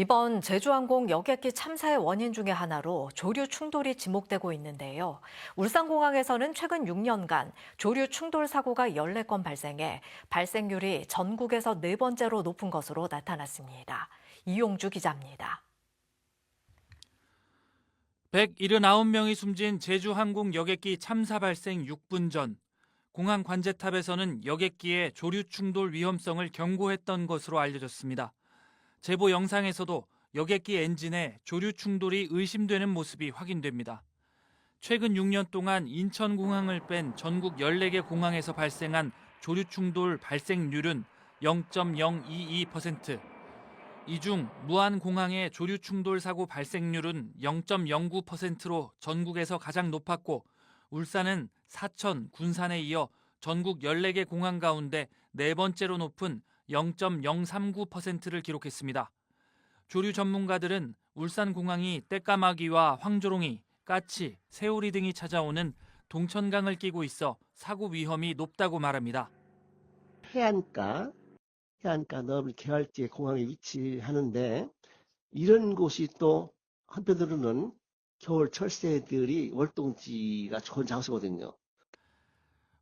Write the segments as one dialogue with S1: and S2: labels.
S1: 이번 제주항공 여객기 참사의 원인 중의 하나로 조류 충돌이 지목되고 있는데요. 울산공항에서는 최근 6년간 조류 충돌 사고가 14건 발생해 발생률이 전국에서 네 번째로 높은 것으로 나타났습니다. 이용주 기자입니다.
S2: 179명이 숨진 제주항공 여객기 참사 발생 6분 전 공항 관제탑에서는 여객기의 조류 충돌 위험성을 경고했던 것으로 알려졌습니다. 제보 영상에서도 여객기 엔진에 조류 충돌이 의심되는 모습이 확인됩니다. 최근 6년 동안 인천공항을 뺀 전국 14개 공항에서 발생한 조류 충돌 발생률은 0.022%, 이 중 무안공항의 조류 충돌 사고 발생률은 0.09%로 전국에서 가장 높았고 울산은 사천, 군산에 이어 전국 14개 공항 가운데 네 번째로 높은 0.039%를 기록했습니다. 조류 전문가들은 울산공항이 떼까마귀와 황조롱이, 까치, 새오리 등이 찾아오는 동천강을 끼고 있어 사고 위험이 높다고 말합니다.
S3: 해안가, 해안가 너울 개활지에 공항에 위치하는데 이런 곳이 또 한편으로는 겨울 철새들이 월동지가 좋은 장소거든요.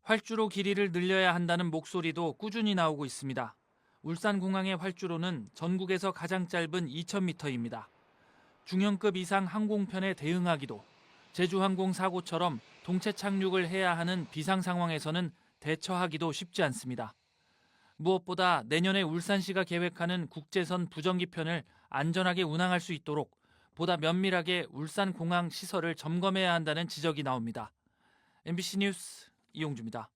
S2: 활주로 길이를 늘려야 한다는 목소리도 꾸준히 나오고 있습니다. 울산공항의 활주로는 전국에서 가장 짧은 2,000m입니다. 중형급 이상 항공편에 대응하기도 제주항공 사고처럼 동체 착륙을 해야 하는 비상 상황에서는 대처하기도 쉽지 않습니다. 무엇보다 내년에 울산시가 계획하는 국제선 부정기편을 안전하게 운항할 수 있도록 보다 면밀하게 울산공항 시설을 점검해야 한다는 지적이 나옵니다. MBC 뉴스 이용주입니다.